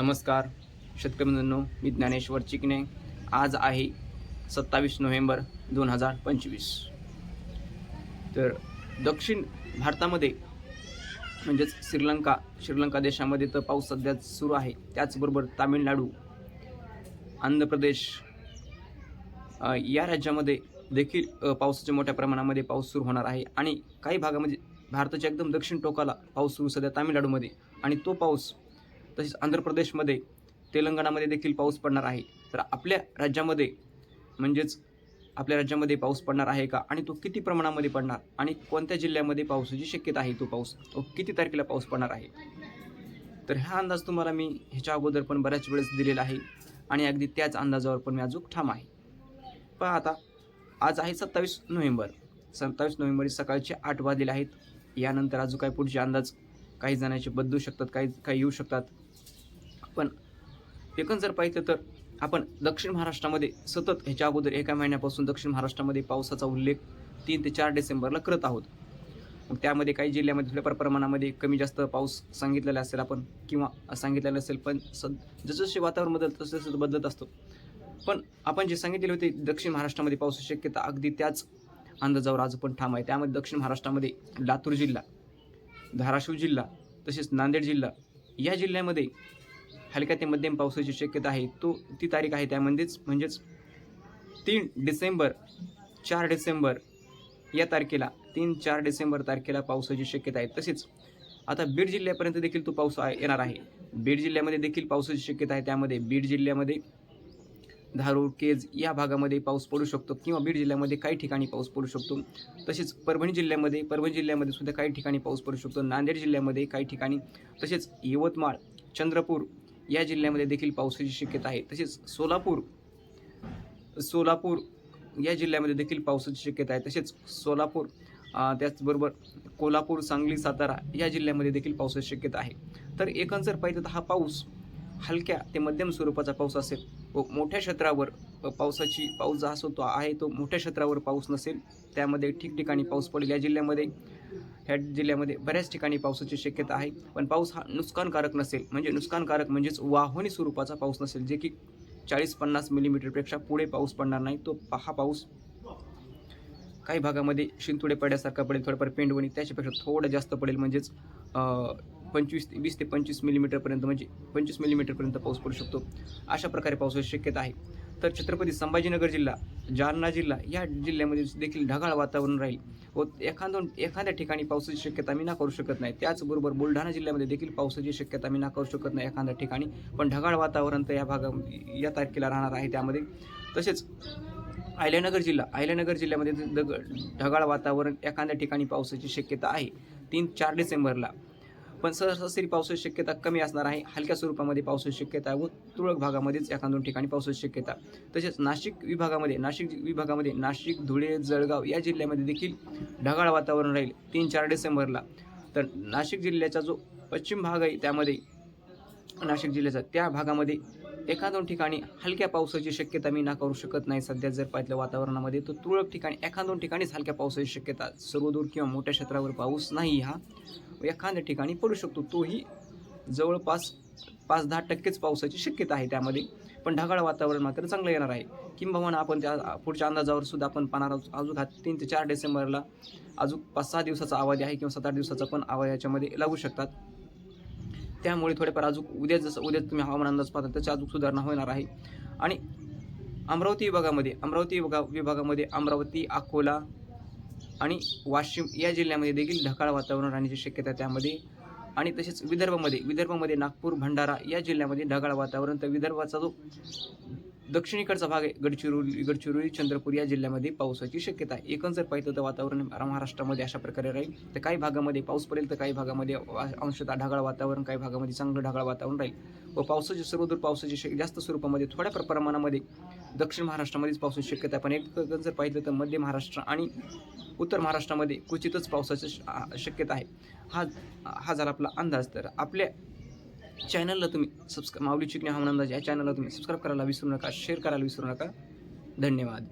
नमस्कार शेतकरी मी ज्ञानेश्वर चिकणे आज आहे सत्तावीस नोव्हेंबर दोन हजार पंचवीस. तर दक्षिण भारतामध्ये म्हणजेच श्रीलंका श्रीलंका देशामध्ये तर पाऊस सध्या सुरू आहे. त्याचबरोबर तामिळनाडू आंध्र प्रदेश या राज्यामध्ये देखील पावसाच्या मोठ्या प्रमाणामध्ये पाऊस सुरू होणार आहे. आणि काही भागामध्ये भारताच्या एकदम दक्षिण टोकाला पाऊस सुरू सध्या तामिळनाडूमध्ये. आणि तो पाऊस तसेच आंध्र प्रदेशमध्ये तेलंगणामध्ये देखील पाऊस पडणार आहे. तर आपल्या राज्यामध्ये म्हणजेच आपल्या राज्यामध्ये पाऊस पडणार आहे का? आणि तो किती प्रमाणामध्ये पडणार? आणि कोणत्या जिल्ह्यामध्ये पावसाची शक्यता आहे तो पाऊस? तो किती तारखेला पाऊस पडणार आहे? तर हा अंदाज तुम्हाला मी ह्याच्या अगोदर पण बऱ्याच वेळेस दिलेला आहे. आणि अगदी त्याच अंदाजावर पण मी अजून ठाम आहे. पण आता आज आहे सत्तावीस नोव्हेंबर. सत्तावीस नोव्हेंबर सकाळचे आठ वाजलेले आहेत. यानंतर अजून काय पुढचे अंदाज? काही जणांचे बदलू शकतात काही काही येऊ शकतात. पण एकूण जर पाहिजे तर आपण दक्षिण महाराष्ट्रामध्ये सतत ह्याच्या अगोदर एका महिन्यापासून दक्षिण महाराष्ट्रामध्ये पावसाचा उल्लेख तीन ते चार डिसेंबरला करत आहोत. मग त्यामध्ये काही जिल्ह्यामध्ये थोड्याफार प्रमाणामध्ये कमी जास्त पाऊस सांगितलेला असेल आपण किंवा सांगितलेला असेल पण सद जसजसे वातावरण बदलत तसं तसं बदलत असतो. पण आपण जे सांगितलेले होते दक्षिण महाराष्ट्रामध्ये पावसाची शक्यता अगदी त्याच अंदाजावर आज पण ठाम आहे. त्यामध्ये दक्षिण महाराष्ट्रामध्ये लातूर जिल्हा धाराशिव जिल्हा तसेच नांदेड जिल्हा या जिल्ह्यामध्ये हलक्या ते मध्यम पावसाची शक्यता आहे. तो ती तारीख आहे त्यामध्येच म्हणजेच तीन डिसेंबर चार डिसेंबर या तारखेला तीन चार डिसेंबर तारखेला पावसाची शक्यता आहे. तसेच आता बीड जिल्ह्यापर्यंत देखील तो पाऊस येणार आहे. बीड जिल्ह्यामध्ये देखील पावसाची शक्यता आहे. त्यामध्ये बीड जिल्ह्यामध्ये धारूर केज या भागामध्ये पाऊस पडू शकतो किंवा बीड जिल्ह्यामध्ये काही ठिकाणी पाऊस पडू शकतो. तसेच परभणी जिल्ह्यामध्ये परभणी जिल्ह्यामध्ये सुद्धा काही ठिकाणी पाऊस पडू शकतो. नांदेड जिल्ह्यामध्ये काही ठिकाणी तसेच यवतमाळ चंद्रपूर या जिल्ह्यामध्ये देखील पावसाची शक्यता आहे. तसेच सोलापूर सोलापूर या जिल्ह्यामध्ये देखील पावसाची शक्यता आहे. तसेच सोलापूर त्याचबरोबर कोल्हापूर सांगली सातारा या जिल्ह्यामध्ये देखील पावसाची शक्यता आहे. तर एकंदर पाहिजे पाहिलं तर हा पाऊस हलक्या ते मध्यम स्वरूपाचा पाऊस असेल. व मोठ्या क्षेत्रावर पावसाची पाऊस जो असो तो आहे तो मोठ्या क्षेत्रावर पाऊस नसेल. त्यामध्ये ठिकठिकाणी पाऊस पडेल. या जिल्ह्यामध्ये ह्या जिल्ह्यामध्ये बऱ्याच ठिकाणी पावसाची शक्यता आहे. पण पाऊस हा नुकसानकारक नसेल म्हणजे नुकसानकारक म्हणजेच वाहनी स्वरूपाचा पाऊस नसेल जे की चाळीस पन्नास मिलीमीटरपेक्षा पुढे पाऊस पडणार नाही. तो हा पाऊस काही भागामध्ये शिंतुडे पडल्यासारखा पडेल थोडंफार पेंडवणी त्याच्यापेक्षा थोडं जास्त पडेल. म्हणजेच पंचवीस ते वीस ते पंचवीस मिलीमीटरपर्यंत म्हणजे पंचवीस मिलीमीटरपर्यंत पाऊस पडू शकतो. अशा प्रकारे पावसाची शक्यता आहे. तर छत्रपती संभाजीनगर जिल्हा जालना जिल्हा या जिल्ह्यामध्ये देखील ढगाळ वातावरण राहील व एखादं एखाद्या ठिकाणी पावसाची शक्यता मी नाकारू शकत नाही. त्याचबरोबर बुलढाणा जिल्ह्यामध्ये देखील पावसाची शक्यता मी नाकारू शकत नाही एखाद्या ठिकाणी. पण ढगाळ वातावरण तर या भागा या तारखेला राहणार आहे त्यामध्ये. तसेच आयल्यानगर जिल्हा आयल्यानगर जिल्ह्यामध्ये दग ढगाळ वातावरण एखाद्या ठिकाणी पावसाची शक्यता आहे. तीन चार डिसेंबरला पण सरासरी पावसाची शक्यता कमी असणार आहे. हलक्या स्वरूपामध्ये पावसाची शक्यता व तुरळक भागामध्येच एखाद दोन ठिकाणी पावसाची शक्यता. तसेच नाशिक विभागामध्ये नाशिक विभागामध्ये नाशिक धुळे जळगाव या जिल्ह्यामध्ये देखील ढगाळ वातावरण राहील तीन चार डिसेंबरला. तर नाशिक जिल्ह्याचा जो पश्चिम भाग आहे त्यामध्ये नाशिक जिल्ह्याचा त्या भागामध्ये एका दोन ठिकाणी हलक्या पावसाची शक्यता मी नाकारू शकत नाही. सध्या जर पाहिलं वातावरणामध्ये तर तुरळक ठिकाणी एका दोन ठिकाणीच हलक्या पावसाची शक्यता सर्वदूर किंवा मोठ्या क्षेत्रावर पाऊस नाही हा. एखाद्या ठिकाणी पडू शकतो. तोही जवळपास पाच दहा टक्केच पावसाची शक्यता आहे त्यामध्ये. पण ढगाळ वातावरण मात्र चांगलं येणार आहे. किंबहुना आपण त्या पुढच्या अंदाजावर सुद्धा आपण पाहणार आहोत. अजून हा तीन ते चार डिसेंबरला अजून पाच सहा दिवसाचा आवाज आहे किंवा सात आठ दिवसाचा पण आवाज याच्यामध्ये लागू शकतात. त्यामुळे थोडेफार अजून उद्या जसं उद्या तुम्ही हवामान अंदाज पाहता त्याची अजून सुधारणा होणार आहे. आणि अमरावती विभागामध्ये अमरावती विभागा विभागामध्ये अमरावती अकोला आणि वाशिम या जिल्ह्यामध्ये देखील ढगाळ वातावरण राहण्याची शक्यता त्यामध्ये. आणि तसेच विदर्भामध्ये विदर्भामध्ये नागपूर भंडारा या जिल्ह्यामध्ये ढगाळ वातावरण. तर विदर्भाचा जो दक्षिणेकडचा भाग आहे गडचिरोली गडचिरोली चंद्रपूर या जिल्ह्यामध्ये पावसाची शक्यता आहे. एकंदर जर पाहिलं तर वातावरण महाराष्ट्रामध्ये अशा प्रकारे राहील. तर काही भागामध्ये पाऊस पडेल तर काही भागामध्ये अंशतः ढगाळ वातावरण काही भागामध्ये चांगलं ढगाळ वातावरण राहील. व पावसाची सर्वदूर पावसाची जास्त स्वरूपामध्ये थोड्या प्रमाणामध्ये दक्षिण महाराष्ट्रामध्येच पावसाची शक्यता आहे. पण एक जर पाहिलं तर मध्य महाराष्ट्र आणि उत्तर महाराष्ट्रामध्ये क्वचितच पावसाची श- शक्यता आहे. हा हा झाला आपला अंदाज तर आपल्या चॅनलला तुम्ही सबस्क्राईब माऊली चिकणे हवामान अंदाज या चॅनलला तुम्ही सबस्क्राईब करायला विसरू नका शेअर करायला विसरू नका. धन्यवाद.